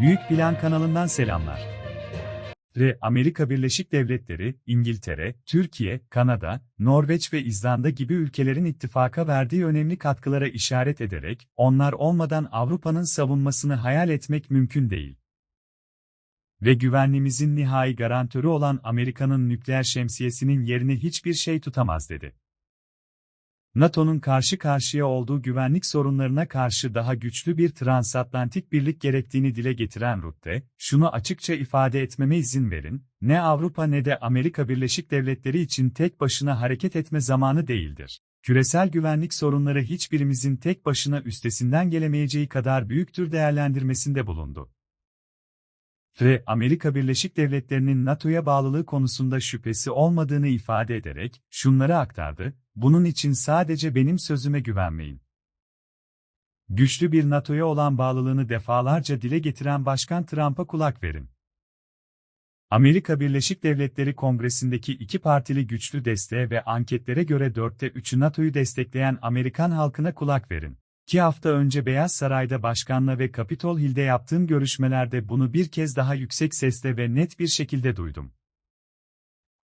Büyük Plan kanalından selamlar. Ve Amerika Birleşik Devletleri, İngiltere, Türkiye, Kanada, Norveç ve İzlanda gibi ülkelerin ittifaka verdiği önemli katkılara işaret ederek, onlar olmadan Avrupa'nın savunmasını hayal etmek mümkün değil. Ve güvenliğimizin nihai garantörü olan Amerika'nın nükleer şemsiyesinin yerini hiçbir şey tutamaz dedi. NATO'nun karşı karşıya olduğu güvenlik sorunlarına karşı daha güçlü bir transatlantik birlik gerektiğini dile getiren Rutte, şunu açıkça ifade etmeme izin verin, ne Avrupa ne de Amerika Birleşik Devletleri için tek başına hareket etme zamanı değildir. Küresel güvenlik sorunları hiçbirimizin tek başına üstesinden gelemeyeceği kadar büyüktür değerlendirmesinde bulundu ve Amerika Birleşik Devletleri'nin NATO'ya bağlılığı konusunda şüphesi olmadığını ifade ederek şunları aktardı, bunun için sadece benim sözüme güvenmeyin. Güçlü bir NATO'ya olan bağlılığını defalarca dile getiren Başkan Trump'a kulak verin. Amerika Birleşik Devletleri Kongresi'ndeki iki partili güçlü desteğe ve anketlere göre dörtte üçü NATO'yu destekleyen Amerikan halkına kulak verin. İki hafta önce Beyaz Saray'da başkanla ve Capitol Hill'de yaptığım görüşmelerde bunu bir kez daha yüksek sesle ve net bir şekilde duydum.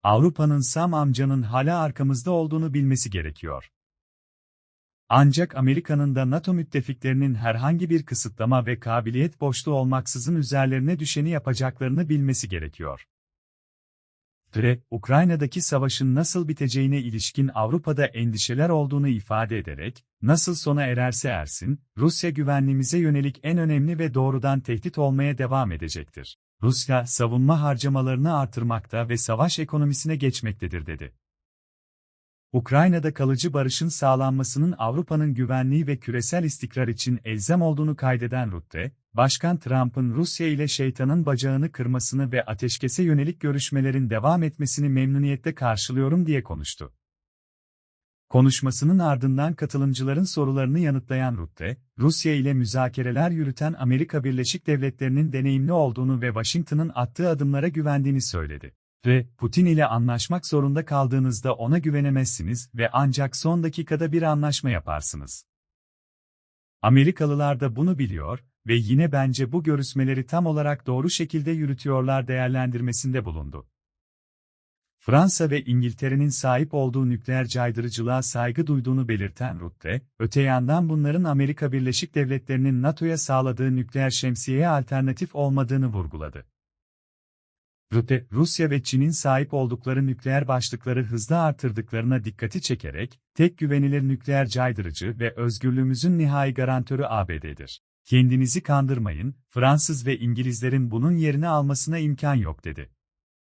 Avrupa'nın Sam amcanın hala arkamızda olduğunu bilmesi gerekiyor. Ancak Amerika'nın da NATO müttefiklerinin herhangi bir kısıtlama ve kabiliyet boşluğu olmaksızın üzerlerine düşeni yapacaklarını bilmesi gerekiyor ve Ukrayna'daki savaşın nasıl biteceğine ilişkin Avrupa'da endişeler olduğunu ifade ederek, nasıl sona ererse ersin, Rusya güvenliğimize yönelik en önemli ve doğrudan tehdit olmaya devam edecektir. Rusya, savunma harcamalarını artırmakta ve savaş ekonomisine geçmektedir dedi. Ukrayna'da kalıcı barışın sağlanmasının Avrupa'nın güvenliği ve küresel istikrar için elzem olduğunu kaydeden Rutte, Başkan Trump'ın Rusya ile şeytanın bacağını kırmasını ve ateşkese yönelik görüşmelerin devam etmesini memnuniyetle karşılıyorum diye konuştu. Konuşmasının ardından katılımcıların sorularını yanıtlayan Rutte, Rusya ile müzakereler yürüten Amerika Birleşik Devletleri'nin deneyimli olduğunu ve Washington'ın attığı adımlara güvendiğini söyledi. Ve, Putin ile anlaşmak zorunda kaldığınızda ona güvenemezsiniz ve ancak son dakikada bir anlaşma yaparsınız. Amerikalılar da bunu biliyor ve yine bence bu görüşmeleri tam olarak doğru şekilde yürütüyorlar değerlendirmesinde bulundu. Fransa ve İngiltere'nin sahip olduğu nükleer caydırıcılığa saygı duyduğunu belirten Rutte, öte yandan bunların Amerika Birleşik Devletleri'nin NATO'ya sağladığı nükleer şemsiyeye alternatif olmadığını vurguladı. Rutte, Rusya ve Çin'in sahip oldukları nükleer başlıkları hızla artırdıklarına dikkati çekerek, tek güvenilir nükleer caydırıcı ve özgürlüğümüzün nihai garantörü ABD'dir. Kendinizi kandırmayın, Fransız ve İngilizlerin bunun yerini almasına imkan yok dedi.